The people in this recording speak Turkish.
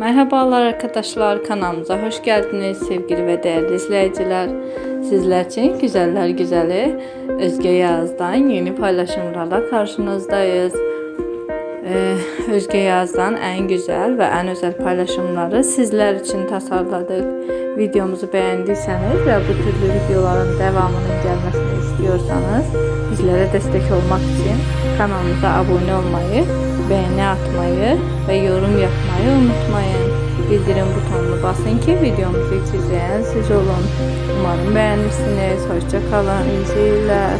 Merhabalar arkadaşlar kanalımıza hoş geldiniz sevgili ve değerli izleyiciler. Sizler için güzeller güzeli Özge Yaz'dan yeni paylaşımlarla karşınızdayız. Ee, Özge Yaz'dan en güzel ve en özel paylaşımları sizler için tasarladık. Videomuzu beğendiyseniz ve bu türlü videoların devamının gelmesini istiyorsanız bizlere destek olmak için kanalımıza abone olmayı, beğeni atmayı ve yorum yapmayı unutmayın. Bildirim butonunu basın ki videomuzu izleyen siz olun. Umarım beğenirsiniz. Hoşça kalın. İyi seyirler.